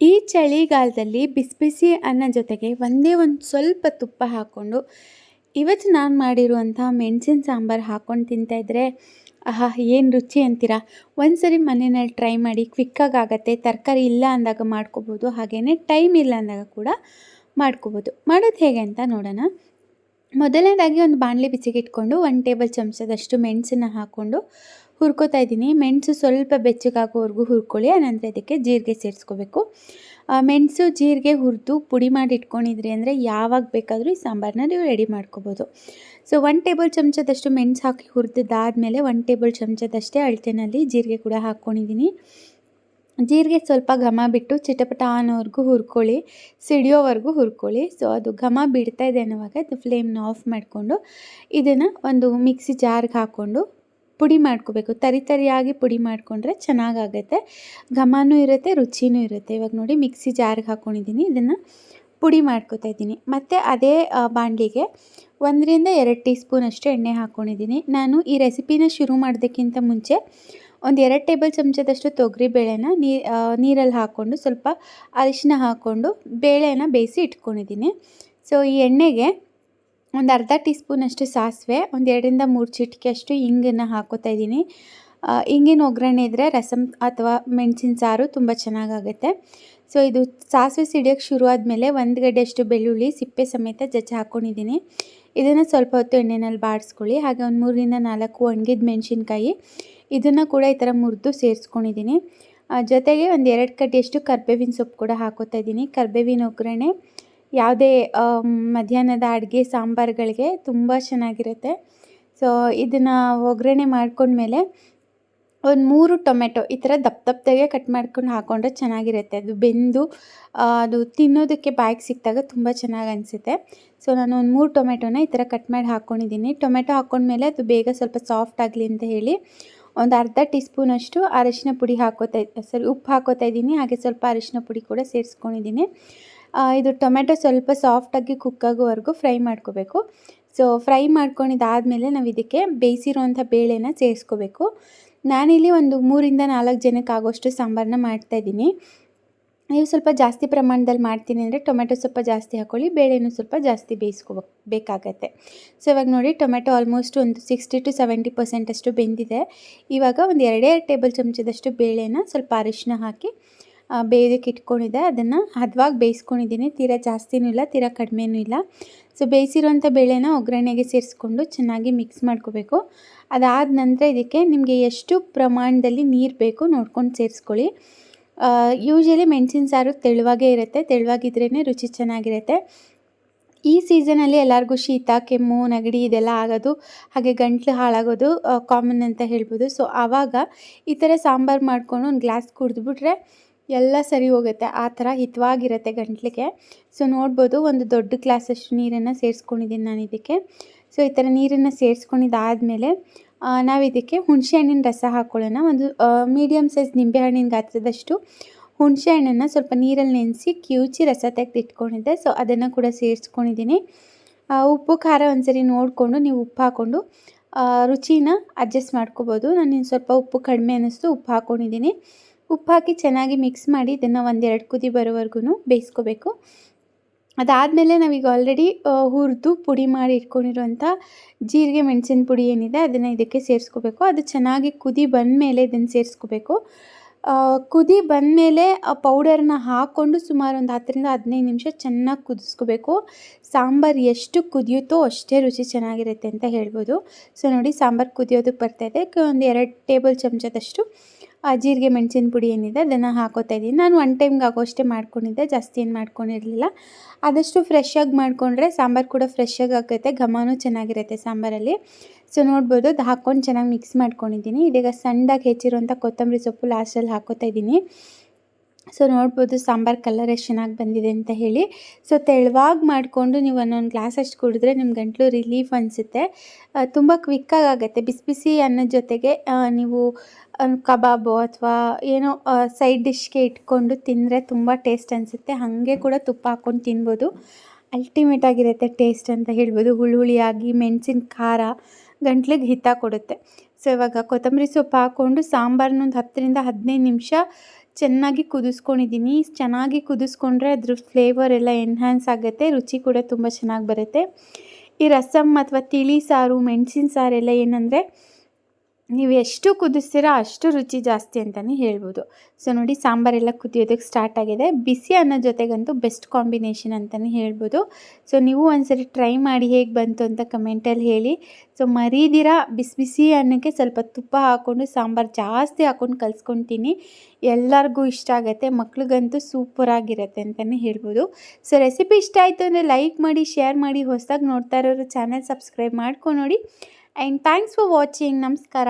ಈ ಚಳಿಗಾಲದಲ್ಲಿ ಬಿಸಿ ಬಿಸಿ ಅನ್ನ ಜೊತೆಗೆ ಒಂದೇ ಒಂದು ಸ್ವಲ್ಪ ತುಪ್ಪ ಹಾಕ್ಕೊಂಡು ಇವತ್ತು ನಾನು ಮಾಡಿರುವಂಥ ಮೆಣಸಿನ ಸಾಂಬಾರು ಹಾಕ್ಕೊಂಡು ತಿಂತಾಯಿದ್ರೆ ಆಹಾ, ಏನು ರುಚಿ ಅಂತೀರಾ? ಒಂದು ಸರಿ ಮನೆಯಲ್ಲಿ ಟ್ರೈ ಮಾಡಿ, ಕ್ವಿಕ್ಕಾಗಿ ಆಗುತ್ತೆ, ತರಕಾರಿ ಇಲ್ಲ ಅಂದಾಗ ಮಾಡ್ಕೋಬೋದು ಹಾಗೇ ಟೈಮ್ ಇಲ್ಲ ಅಂದಾಗ ಕೂಡ ಮಾಡ್ಕೋಬೋದು. ಮಾಡೋದು ಹೇಗೆ ಅಂತ ನೋಡೋಣ. ಮೊದಲನೇದಾಗಿ ಒಂದು ಬಾಣಲೆ ಬಿಸಿಗೆ ಇಟ್ಕೊಂಡು, ಒಂದು ಟೇಬಲ್ ಚಮಚದಷ್ಟು ಮೆಣಸನ್ನು ಹಾಕ್ಕೊಂಡು ಹುರ್ಕೋತಾ ಇದ್ದೀನಿ. ಮೆಣಸು ಸ್ವಲ್ಪ ಬೆಚ್ಚಗಾಗೋವರೆಗೂ ಹುರ್ಕೊಳ್ಳಿ. ಆನಂತರ ಇದಕ್ಕೆ ಜೀರಿಗೆ ಸೇರಿಸ್ಕೋಬೇಕು. ಮೆಣಸು ಜೀರಿಗೆ ಹುರಿದು ಪುಡಿ ಮಾಡಿ ಇಟ್ಕೊಂಡಿದ್ರಿ ಅಂದರೆ ಯಾವಾಗ ಬೇಕಾದರೂ ಈ ಸಾಂಬಾರನ್ನ ನೀವು ರೆಡಿ ಮಾಡ್ಕೋಬೋದು. ಸೊ ಒನ್ ಟೇಬಲ್ ಚಮಚದಷ್ಟು ಮೆಣಸು ಹಾಕಿ ಹುರಿದಾದ್ಮೇಲೆ ಒನ್ ಟೇಬಲ್ ಚಮಚದಷ್ಟೇ ಅಳತೆನಲ್ಲಿ ಜೀರಿಗೆ ಕೂಡ ಹಾಕ್ಕೊಂಡಿದ್ದೀನಿ ಜೀರಿಗೆ ಸ್ವಲ್ಪ ಘಮ ಬಿಟ್ಟು ಚಿಟಪಟ ಅನ್ನೋವರೆಗೂ ಹುರ್ಕೊಳ್ಳಿ. ಸಿಡಿಯೋವರೆಗೂ ಹುರ್ಕೊಳ್ಳಿ. ಸೊ, ಅದು ಘಮ ಬಿಡ್ತಾ ಇದೆ ಅನ್ನೋವಾಗ ಅದು ಫ್ಲೇಮ್ನ ಆಫ್ ಮಾಡಿಕೊಂಡು ಇದನ್ನು ಒಂದು ಮಿಕ್ಸಿ ಜಾರ್ಗೆ ಹಾಕ್ಕೊಂಡು ಪುಡಿ ಮಾಡ್ಕೋಬೇಕು. ತರಿ ತರಿಯಾಗಿ ಪುಡಿ ಮಾಡಿಕೊಂಡ್ರೆ ಚೆನ್ನಾಗಾಗತ್ತೆ. ಘಮನೂ ಇರುತ್ತೆ, ರುಚಿನೂ ಇರುತ್ತೆ. ಇವಾಗ ನೋಡಿ ಮಿಕ್ಸಿ ಜಾರ್ಗೆ ಹಾಕ್ಕೊಂಡಿದ್ದೀನಿ ಇದನ್ನು ಪುಡಿ ಮಾಡ್ಕೋತಾ ಇದ್ದೀನಿ. ಮತ್ತು ಅದೇ ಬಾಣಲಿಗೆ ಒಂದರಿಂದ ಎರಡು ಟೀ ಸ್ಪೂನಷ್ಟು ಎಣ್ಣೆ ಹಾಕ್ಕೊಂಡಿದ್ದೀನಿ ನಾನು ಈ ರೆಸಿಪಿನ ಶುರು ಮಾಡೋದಕ್ಕಿಂತ ಮುಂಚೆ ಒಂದು ಎರಡು ಟೇಬಲ್ ಚಮಚದಷ್ಟು ತೊಗರಿ ಬೇಳೆನ ನೀ ನೀರಲ್ಲಿ ಹಾಕ್ಕೊಂಡು ಸ್ವಲ್ಪ ಅರಿಶಿನ ಹಾಕ್ಕೊಂಡು ಬೇಳೆನ ಬೇಯಿಸಿ ಇಟ್ಕೊಂಡಿದ್ದೀನಿ. ಸೊ ಈ ಎಣ್ಣೆಗೆ ಒಂದು ಅರ್ಧ ಟೀ ಸ್ಪೂನಷ್ಟು ಸಾಸಿವೆ, ಒಂದು ಎರಡರಿಂದ ಮೂರು ಚಿಟಿಕೆ ಅಷ್ಟು ಹಿಂಗನ್ನು ಹಾಕೋತಾ ಇದ್ದೀನಿ. ಹಿಂಗಿನ ಒಗ್ಗರಣೆ ಇದ್ದರೆ ರಸಮ್ ಅಥವಾ ಮೆಣಸಿನ ಸಾರು ತುಂಬ ಚೆನ್ನಾಗಾಗುತ್ತೆ. ಸೊ, ಇದು ಸಾಸಿವೆ ಸಿಡಿಯೋಕ್ಕೆ ಶುರು ಆದಮೇಲೆ ಒಂದು ಗಡ್ಡೆಯಷ್ಟು ಬೆಳ್ಳುಳ್ಳಿ, ಸಿಪ್ಪೆ ಸಮೇತ ಜಜ್ಜಿ ಹಾಕ್ಕೊಂಡಿದ್ದೀನಿ ಇದನ್ನು ಸ್ವಲ್ಪ ಹೊತ್ತು ಎಣ್ಣೆನಲ್ಲಿ ಬಾಡಿಸ್ಕೊಳ್ಳಿ ಹಾಗೆ ಒಂದು ಮೂರರಿಂದ ನಾಲ್ಕು ಒಣಗಿದ ಮೆಣಸಿನ್ಕಾಯಿ, ಇದನ್ನು ಕೂಡ ಈ ಥರ ಮುರಿದು ಸೇರಿಸ್ಕೊಂಡಿದ್ದೀನಿ. ಜೊತೆಗೆ ಒಂದು ಎರಡು ಕಡ್ಡಿಯಷ್ಟು ಕರ್ಬೇವಿನ ಸೊಪ್ಪು ಕೂಡ ಹಾಕೋತಾ ಇದ್ದೀನಿ. ಕರ್ಬೇವಿನ ಒಗ್ಗರಣೆ ಯಾವುದೇ ಮಧ್ಯಾಹ್ನದ ಅಡುಗೆ ಸಾಂಬಾರುಗಳಿಗೆ ತುಂಬ ಚೆನ್ನಾಗಿರುತ್ತೆ. ಸೊ, ಇದನ್ನು ಒಗ್ಗರಣೆ ಮಾಡಿಕೊಂಡ್ಮೇಲೆ ಒಂದು ಮೂರು ಟೊಮೆಟೊ ಈ ಥರ ದಪ್ಪ ದಪ್ಪದಾಗೆ ಕಟ್ ಮಾಡ್ಕೊಂಡು ಹಾಕ್ಕೊಂಡ್ರೆ ಚೆನ್ನಾಗಿರುತ್ತೆ. ಅದು ಬೆಂದು ಅದು ತಿನ್ನೋದಕ್ಕೆ ಬಾಯಿಗೆ ಸಿಕ್ಕಿದಾಗ ತುಂಬ ಚೆನ್ನಾಗಿ ಅನಿಸುತ್ತೆ. ಸೊ, ನಾನು ಒಂದು ಮೂರು ಟೊಮೆಟೊನ ಈ ಥರ ಕಟ್ ಮಾಡಿ ಹಾಕ್ಕೊಂಡಿದ್ದೀನಿ ಟೊಮೆಟೊ ಹಾಕ್ಕೊಂಡ್ಮೇಲೆ ಅದು ಬೇಗ ಸ್ವಲ್ಪ ಸಾಫ್ಟ್ ಆಗಲಿ ಅಂತ ಹೇಳಿ ಒಂದು ಅರ್ಧ ಟೀ ಸ್ಪೂನಷ್ಟು ಅರಿಶಿನ ಪುಡಿ ಹಾಕೋತಾ ಸರಿ, ಉಪ್ಪು ಹಾಕೋತಾ ಇದ್ದೀನಿ. ಹಾಗೆ ಸ್ವಲ್ಪ ಅರಿಶಿನ ಪುಡಿ ಕೂಡ ಸೇರಿಸ್ಕೊಂಡಿದ್ದೀನಿ. ಇದು ಟೊಮೆಟೊ ಸ್ವಲ್ಪ ಸಾಫ್ಟಾಗಿ ಕುಕ್ ಆಗೋವರೆಗೂ ಫ್ರೈ ಮಾಡ್ಕೋಬೇಕು. ಸೊ ಫ್ರೈ ಮಾಡ್ಕೊಂಡಿದ್ದಾದಮೇಲೆ ನಾವು ಇದಕ್ಕೆ ಬೇಯಿಸಿರುವಂಥ ಬೇಳೆನ ಸೇರಿಸ್ಕೋಬೇಕು. ನಾನಿಲ್ಲಿ ಒಂದು ಮೂರಿಂದ ನಾಲ್ಕು ಜನಕ್ಕೆ ಆಗೋಷ್ಟು ಸಾಂಬಾರನ್ನ ಮಾಡ್ತಾಯಿದ್ದೀನಿ ನೀವು ಸ್ವಲ್ಪ ಜಾಸ್ತಿ ಪ್ರಮಾಣದಲ್ಲಿ ಮಾಡ್ತೀನಿ ಅಂದರೆ ಟೊಮೆಟೊ ಸ್ವಲ್ಪ ಜಾಸ್ತಿ ಹಾಕ್ಕೊಳ್ಳಿ ಬೇಳೆನೂ ಸ್ವಲ್ಪ ಜಾಸ್ತಿ ಬೇಯಿಸ್ಕೋ, ಬೇಕಾಗತ್ತೆ. ಸೊ ಇವಾಗ ನೋಡಿ ಟೊಮೆಟೊ ಆಲ್ಮೋಸ್ಟ್ ಒಂದು ಸಿಕ್ಸ್ಟಿ ಟು ಸೆವೆಂಟಿ ಪರ್ಸೆಂಟಷ್ಟು ಬೆಂದಿದೆ. ಇವಾಗ ಒಂದು ಎರಡೇ ಟೇಬಲ್ ಚಮಚದಷ್ಟು ಬೇಳೆನ ಸ್ವಲ್ಪ ಅರಿಶಿನ ಹಾಕಿ ಬೇಯೋದಕ್ಕೆ ಇಟ್ಕೊಂಡಿದ್ದೆ. ಅದನ್ನು ಹದವಾಗಿ ಬೇಯಿಸ್ಕೊಂಡಿದ್ದೀನಿ. ತೀರಾ ಜಾಸ್ತಿನೂ ಇಲ್ಲ, ತೀರಾ ಕಡಿಮೆನೂ ಇಲ್ಲ. ಸೊ ಬೇಯಿಸಿರುವಂಥ ಬೇಳೆನ ಒಗ್ಗರಣೆಗೆ ಸೇರಿಸ್ಕೊಂಡು ಚೆನ್ನಾಗಿ ಮಿಕ್ಸ್ ಮಾಡ್ಕೋಬೇಕು. ಅದಾದ ನಂತರ ಇದಕ್ಕೆ ನಿಮಗೆ ಎಷ್ಟು ಪ್ರಮಾಣದಲ್ಲಿ ನೀರು ಬೇಕು ನೋಡ್ಕೊಂಡು ಸೇರಿಸ್ಕೊಳ್ಳಿ. ಯೂಶಲಿ ಮೆಣಸಿನ ಸಾರು ತೆಳುವಾಗೇ ಇರುತ್ತೆ. ತೆಳುವಾಗಿದ್ರೇ ರುಚಿ ಚೆನ್ನಾಗಿರುತ್ತೆ. ಈ ಸೀಸನಲ್ಲಿ ಎಲ್ಲರಿಗೂ ಶೀತ, ಕೆಮ್ಮು, ನೆಗಡಿ ಇದೆಲ್ಲ ಆಗೋದು, ಹಾಗೆ ಗಂಟ್ಲು ಹಾಳಾಗೋದು ಕಾಮನ್ ಅಂತ ಹೇಳ್ಬೋದು. ಸೊ ಆವಾಗ ಈ ಥರ ಸಾಂಬಾರು ಮಾಡ್ಕೊಂಡು ಒಂದು ಗ್ಲಾಸ್ ಕುಡಿದ್ಬಿಟ್ರೆ ಎಲ್ಲ ಸರಿ ಹೋಗುತ್ತೆ. ಆ ಥರ ಹಿತವಾಗಿರುತ್ತೆ ಗಂಟ್ಲಿಗೆ. ಸೊ ನೋಡ್ಬೋದು ಒಂದು ದೊಡ್ಡ ಗ್ಲಾಸಷ್ಟು ನೀರನ್ನು ಸೇರಿಸ್ಕೊಂಡಿದ್ದೀನಿ ನಾನು ಇದಕ್ಕೆ. ಸೊ ಈ ಥರ ನೀರನ್ನು ಸೇರಿಸ್ಕೊಂಡಿದ್ದಾದಮೇಲೆ ನಾವು ಇದಕ್ಕೆ ಹುಣಸೆ ಹಣ್ಣಿನ ರಸ ಹಾಕ್ಕೊಳ್ಳೋಣ ಒಂದು ಮೀಡಿಯಮ್ ಸೈಜ್ ನಿಂಬೆಹಣ್ಣಿನ ಗಾತ್ರದಷ್ಟು ಹುಣಸೆ ಹಣ್ಣನ್ನು ಸ್ವಲ್ಪ ನೀರಲ್ಲಿ ನೆನೆಸಿ ಕಿವುಚಿ ರಸ ತೆಗೆದು ಇಟ್ಕೊಂಡಿದ್ದೆ. ಸೊ ಅದನ್ನು ಕೂಡ ಸೇರಿಸ್ಕೊಂಡಿದ್ದೀನಿ. ಉಪ್ಪು, ಖಾರ ಒಂದ್ಸರಿ ನೋಡಿಕೊಂಡು ನೀವು ಉಪ್ಪು ಹಾಕ್ಕೊಂಡು ರುಚಿನ ಅಡ್ಜಸ್ಟ್ ಮಾಡ್ಕೋಬೋದು. ನಾನು ಸ್ವಲ್ಪ ಉಪ್ಪು ಕಡಿಮೆ ಅನ್ನಿಸ್ತು, ಉಪ್ಪು ಹಾಕ್ಕೊಂಡಿದ್ದೀನಿ ಉಪ್ಪು ಹಾಕಿ ಚೆನ್ನಾಗಿ ಮಿಕ್ಸ್ ಮಾಡಿ ಇದನ್ನು ಒಂದೆರಡು ಕುದಿ ಬರೋವರೆಗೂ ಬೇಯಿಸ್ಕೋಬೇಕು. ಅದಾದಮೇಲೆ ನಾವೀಗ ಆಲ್ರೆಡಿ ಹುರಿದು ಪುಡಿ ಮಾಡಿ ಇಟ್ಕೊಂಡಿರುವಂಥ ಜೀರಿಗೆ, ಮೆಣಸಿನ ಪುಡಿ ಏನಿದೆ ಅದನ್ನು ಇದಕ್ಕೆ ಸೇರಿಸ್ಕೋಬೇಕು. ಅದು ಚೆನ್ನಾಗಿ ಕುದಿ ಬಂದ ಮೇಲೆ ಇದನ್ನು ಸೇರಿಸ್ಕೋಬೇಕು. ಕುದಿ ಬಂದಮೇಲೆ ಆ ಪೌಡರನ್ನ ಹಾಕ್ಕೊಂಡು ಸುಮಾರು ಒಂದು ಹತ್ತರಿಂದ ಹದಿನೈದು ನಿಮಿಷ ಚೆನ್ನಾಗಿ ಕುದಿಸ್ಕೋಬೇಕು. ಸಾಂಬಾರು ಎಷ್ಟು ಕುದಿಯುತ್ತೋ ಅಷ್ಟೇ ರುಚಿ ಚೆನ್ನಾಗಿರುತ್ತೆ ಅಂತ ಹೇಳ್ಬೋದು. ಸೊ ನೋಡಿ, ಸಾಂಬಾರು ಕುದಿಯೋದಕ್ಕೆ ಬರ್ತಾಯಿದೆ ಒಂದು ಎರಡು ಟೇಬಲ್ ಚಮಚದಷ್ಟು ಜೀರಿಗೆ ಮೆಣಸಿನ ಪುಡಿ ಏನಿದೆ ಅದನ್ನು ಹಾಕೋತಾ ಇದ್ದೀನಿ. ನಾನು ಒನ್ ಟೈಮ್ಗೆ ಆಗೋಷ್ಟೇ ಮಾಡ್ಕೊಂಡಿದ್ದೆ, ಜಾಸ್ತಿ ಏನು ಮಾಡ್ಕೊಂಡಿರಲಿಲ್ಲ. ಆದಷ್ಟು ಫ್ರೆಶ್ಶಾಗಿ ಮಾಡಿಕೊಂಡ್ರೆ ಸಾಂಬಾರು ಕೂಡ ಫ್ರೆಶ್ಶಾಗಿ ಆಗುತ್ತೆ, ಘಮನೂ ಚೆನ್ನಾಗಿರುತ್ತೆ ಸಾಂಬಾರಲ್ಲಿ. ಸೊ ನೋಡ್ಬೋದು, ಅದು ಹಾಕ್ಕೊಂಡು ಚೆನ್ನಾಗಿ ಮಿಕ್ಸ್ ಮಾಡ್ಕೊಂಡಿದ್ದೀನಿ. ಇದೀಗ ಸಣ್ಣದಾಗಿ ಹೆಚ್ಚಿರುವಂಥ ಕೊತ್ತಂಬರಿ ಸೊಪ್ಪು ಲಾಸ್ಟಲ್ಲಿ ಹಾಕೋತಾ ಇದ್ದೀನಿ. ಸೊ ನೋಡ್ಬೋದು ಸಾಂಬಾರು ಕಲರ್ ಎಷ್ಟು ಚೆನ್ನಾಗಿ ಬಂದಿದೆ ಅಂತ ಹೇಳಿ. ಸೊ ತೆಳುವಾಗಿ ಮಾಡಿಕೊಂಡು ನೀವು ಒಂದೊಂದು ಗ್ಲಾಸ್ ಅಷ್ಟು ಕುಡಿದ್ರೆ ನಿಮ್ಮ ಗಂಟಲು ರಿಲೀಫ್ ಅನಿಸುತ್ತೆ. ತುಂಬ ಕ್ವಿಕ್ಕಾಗಿ ಆಗುತ್ತೆ. ಬಿಸಿ ಬಿಸಿ ಅನ್ನದ ಜೊತೆಗೆ ನೀವು ಕಬಾಬು ಅಥವಾ ಏನೋ ಸೈಡ್ ಡಿಶ್ಗೆ ಇಟ್ಕೊಂಡು ತಿಂದರೆ ತುಂಬ ಟೇಸ್ಟ್ ಅನಿಸುತ್ತೆ. ಹಾಗೆ ಕೂಡ ತುಪ್ಪ ಹಾಕ್ಕೊಂಡು ತಿನ್ಬೋದು. ಅಲ್ಟಿಮೇಟ್ ಆಗಿರುತ್ತೆ ಟೇಸ್ಟ್ ಅಂತ ಹೇಳ್ಬೋದು. ಹುಳಿ ಹುಳಿಯಾಗಿ ಮೆಣಸಿನ ಖಾರ ಗಂಟ್ಲಿಗೆ ಹಿತ ಕೊಡುತ್ತೆ. ಸೊ ಇವಾಗ ಕೊತ್ತಂಬರಿ ಸೊಪ್ಪು ಹಾಕ್ಕೊಂಡು ಸಾಂಬಾರನ್ನೊಂದು ಹತ್ತರಿಂದ ಹದಿನೈದು ನಿಮಿಷ ಚೆನ್ನಾಗಿ ಕುದಿಸ್ಕೊಂಡಿದ್ದೀನಿ. ಚೆನ್ನಾಗಿ ಕುದಿಸ್ಕೊಂಡ್ರೆ ಅದ್ರ ಫ್ಲೇವರ್ ಎಲ್ಲ ಎನ್ಹ್ಯಾನ್ಸ್ ಆಗುತ್ತೆ. ರುಚಿ ಕೂಡ ತುಂಬ ಚೆನ್ನಾಗಿ ಬರುತ್ತೆ. ಈ ರಸಮ್ ಅಥವಾ ತಿಳಿ ಸಾರು, ಮೆಣಸಿನ ಸಾರೆಲ್ಲ ಏನಂದರೆ ನೀವು ಎಷ್ಟು ಕುದಿಸ್ತೀರೋ ಅಷ್ಟು ರುಚಿ ಜಾಸ್ತಿ ಅಂತಲೇ ಹೇಳ್ಬೋದು. ಸೊ ನೋಡಿ ಸಾಂಬಾರೆಲ್ಲ ಕುದಿಯೋದಕ್ಕೆ ಸ್ಟಾರ್ಟ್ ಆಗಿದೆ. ಬಿಸಿ ಅನ್ನೋ ಜೊತೆಗಂತೂ ಬೆಸ್ಟ್ ಕಾಂಬಿನೇಷನ್ ಅಂತಲೇ ಹೇಳ್ಬೋದು. ಸೊ ನೀವು ಒಂದ್ಸರಿ ಟ್ರೈ ಮಾಡಿ ಹೇಗೆ ಬಂತು ಅಂತ ಕಮೆಂಟಲ್ಲಿ ಹೇಳಿ. ಸೊ ಮರೀದಿರ ಬಿಸಿ ಬಿಸಿ ಅನ್ನಕ್ಕೆ ಸ್ವಲ್ಪ ತುಪ್ಪ ಹಾಕ್ಕೊಂಡು ಸಾಂಬಾರು ಜಾಸ್ತಿ ಹಾಕ್ಕೊಂಡು ಕಲಿಸ್ಕೊತೀನಿ. ಎಲ್ಲರಿಗೂ ಇಷ್ಟ ಆಗುತ್ತೆ, ಮಕ್ಳಿಗಂತೂ ಸೂಪರಾಗಿರುತ್ತೆ ಅಂತಲೇ ಹೇಳ್ಬೋದು. ಸೊ ರೆಸಿಪಿ ಇಷ್ಟ ಆಯಿತು ಅಂದರೆ ಲೈಕ್ ಮಾಡಿ ಶೇರ್ ಮಾಡಿ, ಹೊಸದಾಗಿ ನೋಡ್ತಾ ಇರೋರು ಚಾನಲ್ ಸಬ್ಸ್ಕ್ರೈಬ್ ಮಾಡ್ಕೊಂಡು ನೋಡಿ. ಆ್ಯಂಡ್ ಥ್ಯಾಂಕ್ಸ್ ಫಾರ್ ವಾಚಿಂಗ್ ನಮಸ್ಕಾರ